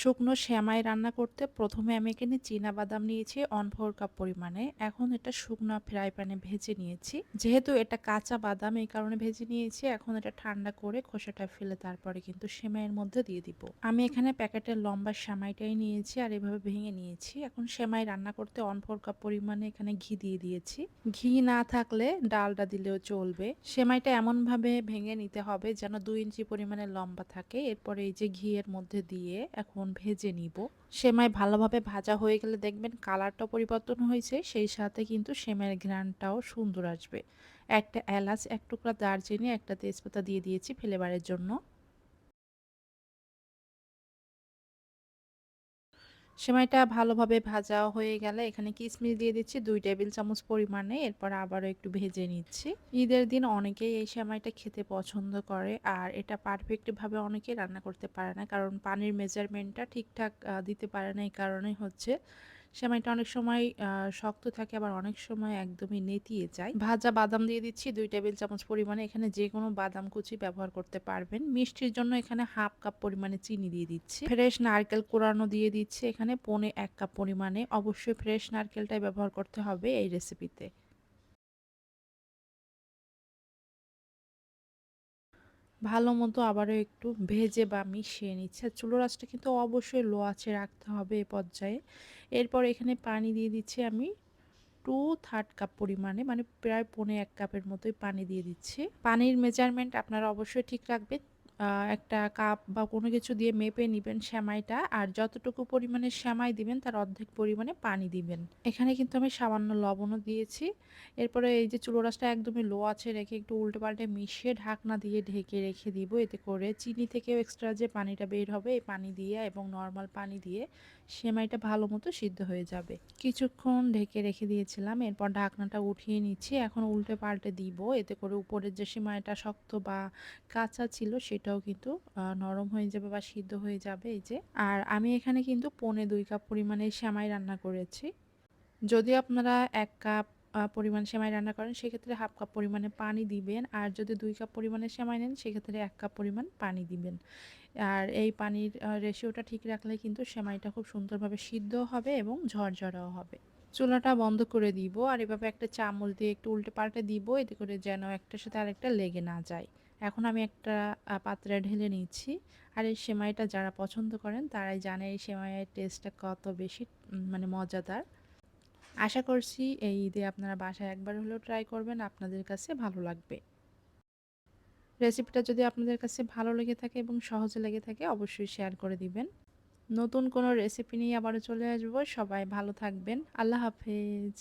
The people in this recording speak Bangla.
শুকনো শ্যামাই রান্না করতে প্রথমে আমি এখানে চীনা বাদাম নিয়েছি, অন ফোর কাপ পরিমাণে। এখন এটা শুকনো ফ্রাই প্যানে ভেজে নিয়েছি। যেহেতু এটা কাঁচা বাদাম, এই কারণে ভেজে নিয়েছি। এখন এটা ঠান্ডা করে খোসাটা ফেলে তারপরে কিন্তু সেমাইয়ের মধ্যে দিয়ে দিব। আমি এখানে প্যাকেটের লম্বা সেমাইটাই নিয়েছি আর এভাবে ভেঙে নিয়েছি। এখন সেমাই রান্না করতে অন ফোর কাপ পরিমাণে এখানে ঘি দিয়ে দিয়েছি। ঘি না থাকলে ডালটা দিলেও চলবে। সেমাইটা এমনভাবে ভেঙে নিতে হবে যেন দুই ইঞ্চি পরিমাণে লম্বা থাকে। এরপরে এই যে ঘিয়ের মধ্যে দিয়ে এখন ভেজে নিব। সেমাই ভালোভাবে ভাজা হয়ে গেলে দেখবেন কালারটাও পরিবর্তন হয়েছে, সেই সাথে কিন্তু সেমাইয়ের ঘ্রানটাও সুন্দর আসবে। একটা এলাচ, এক টুকরা দারচিনি, একটা তেজপাতা দিয়ে দিয়েছি ফ্লেভারের জন্য। সেমাইটা ভালোভাবে ভাজা হয়ে গেলে এখানে কিশমিশ দিয়ে দিচ্ছি দুই টেবিল চামচ পরিমাণে। এরপর আবারও একটু ভেজে নিচ্ছি। ঈদের দিন অনেকেই এই সেমাইটা খেতে পছন্দ করে আর এটা পারফেক্টভাবে অনেকেই রান্না করতে পারে না কারণ পানির মেজারমেন্টটা ঠিকঠাক দিতে পারে না। এই কারণেই হচ্ছে সেমাইটা অনেক সময় শক্ত থাকে, আবার অনেক সময় একদমই নেতিয়ে যায়। ভাজা বাদাম দিয়ে দিচ্ছি দুই টেবিল চামচ পরিমাণে, এখানে যে কোনো বাদাম কুচি ব্যবহার করতে পারবেন। মিষ্টির জন্য এখানে হাফ কাপ পরিমাণে চিনি দিয়ে দিচ্ছি। ফ্রেশ নারকেল কোরানো দিয়ে দিচ্ছি এখানে পনে এক কাপ পরিমাণে। অবশ্যই ফ্রেশ নারকেলটাই ব্যবহার করতে হবে এই রেসিপিতে ভালো মতো আবারও একটু ভেজে বা মিশিয়ে নিচ্ছে। চুলো রাসটা কিন্তু অবশ্যই লো আছে রাখতে হবে এ পর্যায়ে। এরপর এখানে পানি দিয়ে দিচ্ছি আমি টু থার্ড কাপ পরিমাণে মানে প্রায় পনে এক কাপের মতোই পানি দিয়ে দিচ্ছি। পানির মেজারমেন্ট আপনারা অবশ্যই ঠিক রাখবেন। একটা কাপ বা কোনো কিছু দিয়ে মেপে নেবেন শ্যামাইটা আর যতটুকু পরিমাণে শ্যামাই দিবেন, তার অর্ধেক পরিমাণে পানি দিবেন। এখানে কিন্তু আমি সামান্য লবণও দিয়েছি। এরপরে এই যে চুলোরাসটা একদমই লো আছে, রেখে একটু উল্টে পাল্টে মিশিয়ে ঢাকনা দিয়ে ঢেকে রেখে দিব। এতে করে চিনি থেকেও এক্সট্রা যে পানিটা বের হবে, এই পানি দিয়ে এবং নর্মাল পানি দিয়ে সেমাইটা ভালো মতো সিদ্ধ হয়ে যাবে। কিছুক্ষণ ঢেকে রেখে দিয়েছিলাম, এরপর ঢাকনাটা উঠিয়ে নিচ্ছি। এখন উল্টে পাল্টে দিব। এতে করে উপরের যে সেমাইটা শক্ত বা কাঁচা ছিল সেটাও কিন্তু নরম হয়ে যাবে বা সিদ্ধ হয়ে যাবে এই যে। আর আমি এখানে কিন্তু পনে দুই কাপ পরিমাণে সেমাই রান্না করেছি। যদি আপনারা এক কাপ পরিমাণ সেমাই রান্না করেন, সেক্ষেত্রে হাফ কাপ পরিমাণে পানি দিবেন। আর যদি দুই কাপ পরিমাণে সেমাই নেন, সেক্ষেত্রে এক কাপ পরিমাণ পানি দিবেন। আর এই পানির রেশিওটা ঠিক রাখলে কিন্তু সেমাইটা খুব সুন্দরভাবে সিদ্ধ হবে এবং ঝরঝরাও হবে। চুলাটা বন্ধ করে দিব আর এভাবে একটা চামচ দিয়ে একটু উল্টে পাল্টে দিব, এতে করে যেন একটার সাথে আরেকটা লেগে না যায়। এখন আমি একটা পাত্রে ঢেলে নিচ্ছি। আর এই সেমাইটা যারা পছন্দ করেন তারাই জানে এই সেমাইয়ের টেস্টটা কত বেশি মানে মজাদার। আশা করছি এই ঈদে আপনারা বাসায় একবার হলেও ট্রাই করবেন, আপনাদের কাছে ভালো লাগবে। রেসিপিটা যদি আপনাদের কাছে ভালো লেগে থাকে এবং সহজে লেগে থাকে অবশ্যই শেয়ার করে দিবেন। নতুন কোনো রেসিপি নিয়ে আবারও চলে আসব। সবাই ভালো থাকবেন। আল্লাহ হাফেজ।